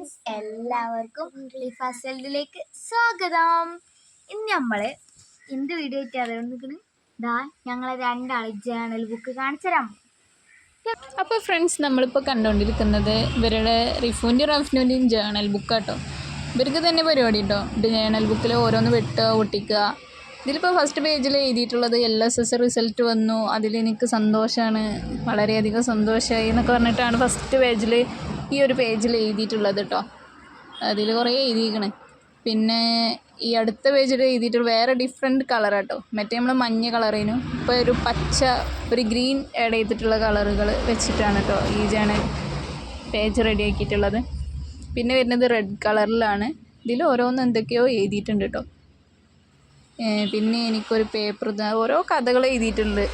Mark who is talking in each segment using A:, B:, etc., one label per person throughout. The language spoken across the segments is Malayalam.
A: ഫ്രണ്ട്സ് എല്ലാവർക്കും ഫസലിലേക്ക് സ്വാഗതം. ഇന്ന് നമ്മൾ എന്ത് വീഡിയോ ആയിട്ട് അറിയാൻ നിൽക്കുന്നത് ദാ ഞങ്ങളെ രണ്ടാൾ ജേണൽ ബുക്ക് കാണിച്ചു തരാം
B: അപ്പോൾ ഫ്രണ്ട്സ് നമ്മളിപ്പോൾ കണ്ടുകൊണ്ടിരിക്കുന്നത് ഇവരുടെ റിഫുവിന്റെ റഫ്നുവിന്റെയും ജേണൽ ബുക്ക് കേട്ടോ ഇവർക്ക് തന്നെ പരിപാടി കേട്ടോ ജേണൽ ബുക്കിൽ ഓരോന്ന് വെട്ടുക ഒട്ടിക്കുക. ഇതിലിപ്പോൾ ഫസ്റ്റ് പേജിൽ എഴുതിയിട്ടുള്ളത് എൽ എസ് എസ് റിസൾട്ട് വന്നു. അതിലെനിക്ക് സന്തോഷമാണ് വളരെയധികം സന്തോഷമായി എന്നൊക്കെ പറഞ്ഞിട്ടാണ് ഫസ്റ്റ് പേജിൽ ഈ ഒരു പേജിൽ എഴുതിയിട്ടുള്ളത് കേട്ടോ അതിൽ കുറേ എഴുതിയിരിക്കണ്. പിന്നെ ഈ അടുത്ത പേജിൽ എഴുതിയിട്ട് വേറെ ഡിഫറെന്റ് കളറാട്ടോ മറ്റേ നമ്മൾ മഞ്ഞ കളറിനും ഇപ്പോൾ ഒരു പച്ച ഒരു ഗ്രീൻ ആഡ് ചെയ്തിട്ടുള്ള കളറുകൾ വെച്ചിട്ടാണ് കേട്ടോ ഈ ജേണൽ പേജ് റെഡി ആക്കിയിട്ടുള്ളത്. പിന്നെ വരുന്നത് റെഡ് കളറിലാണ് ഇതിൽ ഓരോന്ന് എന്തൊക്കെയോ എഴുതിയിട്ടുണ്ട് കേട്ടോ പിന്നെ എനിക്കൊരു പേപ്പർ ഓരോ കഥകൾ എഴുതിയിട്ടുണ്ട്.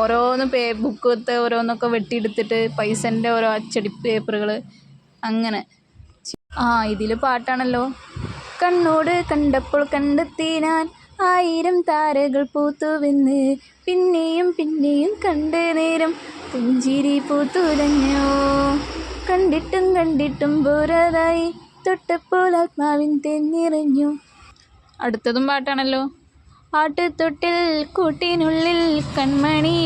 B: ഓരോന്ന് പേ ബുക്കത്തെ ഓരോന്നൊക്കെ വെട്ടിയെടുത്തിട്ട് പൈസന്റെ ഓരോ അച്ചടി പേപ്പറുകൾ അങ്ങനെ. ആ ഇതിൽ പാട്ടാണല്ലോ. കണ്ണോട് കണ്ടപ്പോൾ കണ്ടെത്തി ഞാൻ ആയിരം താരകൾ പൂത്തുവെന്ന് പിന്നെയും പിന്നെയും കണ്ട നേരം പുഞ്ചിരി പൂത്തുലഞ്ഞോ. കണ്ടിട്ടും കണ്ടിട്ടും പോരാതായി. തൊട്ടപ്പോൾ ആത്മാവിൻ തെന്നിറഞ്ഞു. അടുത്തതും പാട്ടാണല്ലോ. ആട്ടുതൊട്ടിൽ കൂട്ടിനുള്ളിൽ കൺമണി.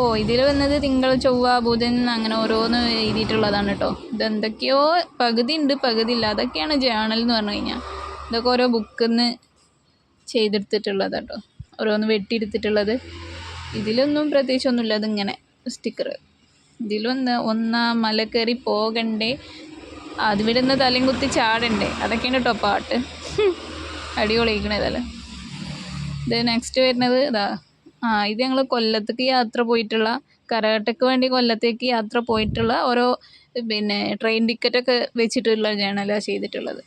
B: ഓ ഇതിൽ വന്നത് തിങ്കൾ ചൊവ്വ ബുധൻ അങ്ങനെ ഓരോന്ന് എഴുതിയിട്ടുള്ളതാണ് കേട്ടോ ഇതെന്തൊക്കെയോ പകുതി ഉണ്ട് പകുതി ഇല്ല അതൊക്കെയാണ് ജേണൽ എന്ന് പറഞ്ഞു കഴിഞ്ഞാൽ ഇതൊക്കെ ഓരോ ബുക്കിൽ നിന്ന് ചെയ്തെടുത്തിട്ടുള്ളത് കേട്ടോ ഓരോന്ന് വെട്ടിയെടുത്തിട്ടുള്ളത്. ഇതിലൊന്നും പ്രത്യേകിച്ചൊന്നുമില്ല. അതിങ്ങനെ സ്റ്റിക്കർ ഇതിലൊന്ന് ഒന്നാം മല കയറി പോകണ്ടേ? അതിവിടുന്ന് തലയും കുത്തി ചാടണ്ടേ? അതൊക്കെയാണ് കേട്ടോ പാട്ട്. അടിപൊളിയിക്കണതല്ലേ ഇത് നെക്സ്റ്റ് വരുന്നത് ഇതാ. ആ ഇത് ഞങ്ങൾ കൊല്ലത്തേക്ക് യാത്ര പോയിട്ടുള്ള കരകട്ടയ്ക്ക് വേണ്ടി കൊല്ലത്തേക്ക് യാത്ര പോയിട്ടുള്ള ഓരോ പിന്നെ ട്രെയിൻ ടിക്കറ്റൊക്കെ വെച്ചിട്ടുള്ള ജേണലാണ് ചെയ്തിട്ടുള്ളത്.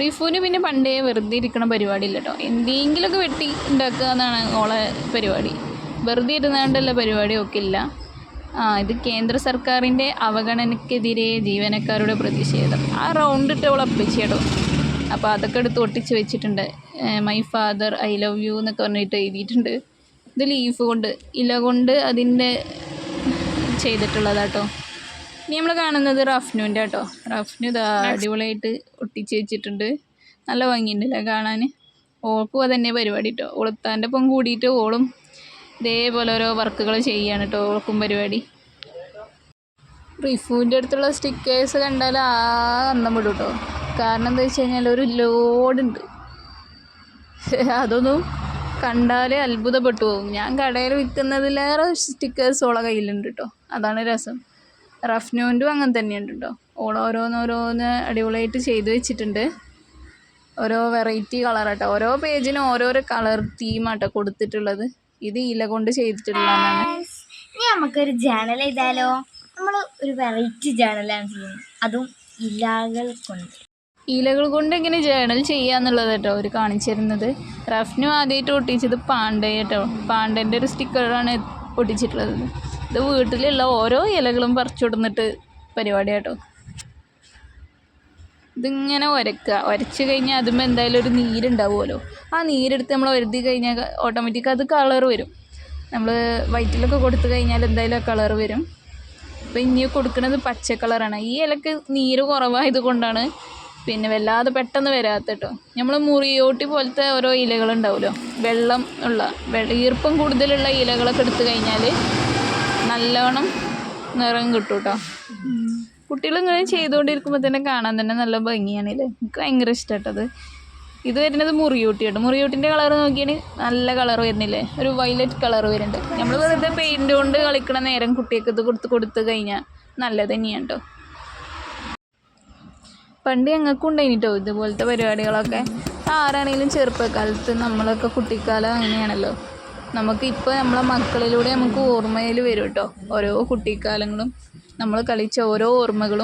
B: റീഫൂന് പിന്നെ പണ്ടേ വെറുതെ ഇരിക്കണ പരിപാടി ഇല്ല കേട്ടോ എന്തെങ്കിലുമൊക്കെ വെട്ടി ഉണ്ടാക്കുക എന്നാണ് ഓളെ പരിപാടി. വെറുതെ ഇരുന്നാണ്ടല്ല പരിപാടിയൊക്കെ ഇല്ല ആ ഇത് കേന്ദ്ര സർക്കാരിന്റെ അവഗണനയ്ക്കെതിരെ ജീവനക്കാരുടെ പ്രതിഷേധം. ആ റൗണ്ട് ഇട്ട് അപ്പിച്ചേട്ടോ അപ്പോൾ അതൊക്കെ എടുത്ത് ഒട്ടിച്ച് വെച്ചിട്ടുണ്ട്. My father I love you എന്നൊക്കെ പറഞ്ഞിട്ട് എഴുതിയിട്ടുണ്ട്. ഇത് ലീഫ് കൊണ്ട്. ഇല കൊണ്ട് അതിന്റെ ചെയ്തിട്ടുള്ളതാട്ടോ. ഇനി നമ്മൾ കാണുന്നത് റഫ്നുവിന്റെ കേട്ടോ റഫ്നു ഇതാ അടിപൊളിയായിട്ട് ഒട്ടിച്ച് വെച്ചിട്ടുണ്ട്. നല്ല ഭംഗിയുണ്ടല്ലേ കാണാൻ ഓൾക്കും അതന്നെ പരിപാടി കേട്ടോ ഉളുത്താന്റെ ഒപ്പം കൂടിയിട്ട് ഓളും ഇതേപോലെ ഓരോ വർക്കുകൾ ചെയ്യാണ് കേട്ടോ ഓൾക്കും പരിപാടി. റിഫുവിന്റെ അടുത്തുള്ള സ്റ്റിക്കേഴ്സ് കണ്ടാൽ ആ അന്നം വിടും കേട്ടോ കാരണം എന്താ വെച്ച് കഴിഞ്ഞാൽ ഒരു ലോഡുണ്ട് അതൊന്നും കണ്ടാലേ അത്ഭുതപ്പെട്ടു പോകും. ഞാൻ കടയിൽ വിൽക്കുന്നതിലേറെ സ്റ്റിക്കേഴ്സ് ഓളെ കയ്യിലുണ്ട് കേട്ടോ അതാണ് രസം. റഫ്നോന്റും അങ്ങനെ തന്നെയുണ്ട് കേട്ടോ ഓൾ ഓരോന്നോരോന്ന് അടിപൊളിയായിട്ട് ചെയ്തു വെച്ചിട്ടുണ്ട്. ഓരോ വെറൈറ്റി കളറാട്ടോ ഓരോ പേജിനും ഓരോരോ കളർ തീമാട്ടോ കൊടുത്തിട്ടുള്ളത്. ഇത് ഇല കൊണ്ട് ചെയ്തിട്ടുള്ളതാണ്.
A: ഇനി നമുക്കൊരു ജേണൽ എഴുതാലോ. നമ്മൾ ഒരു വെറൈറ്റി ജേണലാണ് ചെയ്യുന്നത്. അതും ഇലകൾ കൊണ്ട്.
B: ഇലകൾ കൊണ്ട് എങ്ങനെ ജേണൽ ചെയ്യാന്നുള്ളത് കേട്ടോ അവർ കാണിച്ചു തരുന്നത് റഫ്നു ആദ്യമായിട്ട് ഒട്ടിച്ചത് പാണ്ഡേ കേട്ടോ. പാണ്ഡേന്റെ ഒരു സ്റ്റിക്കറാണ് ഒട്ടിച്ചിട്ടുള്ളത്. ഇത് വീട്ടിലുള്ള ഓരോ ഇലകളും പറിച്ചുവിടുന്നിട്ട് പരിപാടി കേട്ടോ. ഇതിങ്ങനെ ഉരക്കുക ഉരച്ച് കഴിഞ്ഞാൽ അതുമ്പോൾ എന്തായാലും ഒരു നീരുണ്ടാവുമല്ലോ. ആ നീരെടുത്ത് നമ്മൾ ഒരുതി കഴിഞ്ഞാൽ ഓട്ടോമാറ്റിക് അത് കളർ വരും. നമ്മൾ വൈറ്റിലൊക്കെ കൊടുത്തു കഴിഞ്ഞാൽ എന്തായാലും കളർ വരും. അപ്പോൾ ഇനി കൊടുക്കുന്നത് പച്ച കളറാണ് ഈ ഇലക്ക് നീര് കുറവായത് കൊണ്ടാണ് പിന്നെ വല്ലാതെ പെട്ടെന്ന് വരാത്ത കേട്ടോ നമ്മൾ മുറിയോട്ടി പോലത്തെ ഓരോ ഇലകൾ ഇലകളുണ്ടാവുമല്ലോ വെള്ളം ഉള്ള ഈർപ്പം കൂടുതലുള്ള ഇലകളൊക്കെ എടുത്തു കഴിഞ്ഞാൽ നല്ലോണം നിറം കിട്ടും കേട്ടോ കുട്ടികൾ ഇങ്ങനെ ചെയ്തുകൊണ്ടിരിക്കുമ്പോൾ തന്നെ കാണാൻ തന്നെ നല്ല ഭംഗിയാണ് ഭംഗിയാണല്ലേ എനിക്ക് ഭയങ്കര ഇഷ്ടപ്പെട്ടത് ഇത് വരുന്നത് മുറിയൂട്ടി കേട്ടോ മുറിയൂട്ടിന്റെ കളർ നോക്കിയാൽ നല്ല കളർ വരുന്നില്ലേ? ഒരു വയലറ്റ് കളർ വരുന്നുണ്ട്. നമ്മൾ വെറുതെ പെയിന്റ് കൊണ്ട് കളിക്കണ നേരം കുട്ടിയൊക്കെ ഇത് കൊടുത്ത് കൊടുത്ത് കഴിഞ്ഞാൽ നല്ലത് തന്നെയാണ് കേട്ടോ പണ്ട് ഞങ്ങൾക്കും ഉണ്ടായിട്ടോ ഇതുപോലത്തെ പരിപാടികളൊക്കെ. ആരാണെങ്കിലും ചെറുപ്പക്കാലത്ത് നമ്മളൊക്കെ കുട്ടിക്കാലം അങ്ങനെയാണല്ലോ. നമുക്ക് ഇപ്പോൾ നമ്മളെ മക്കളിലൂടെ നമുക്ക് ഓർമ്മയിൽ വരും കേട്ടോ ഓരോ കുട്ടിക്കാലങ്ങളും നമ്മൾ കളിച്ച ഓരോ ഓർമ്മകളും.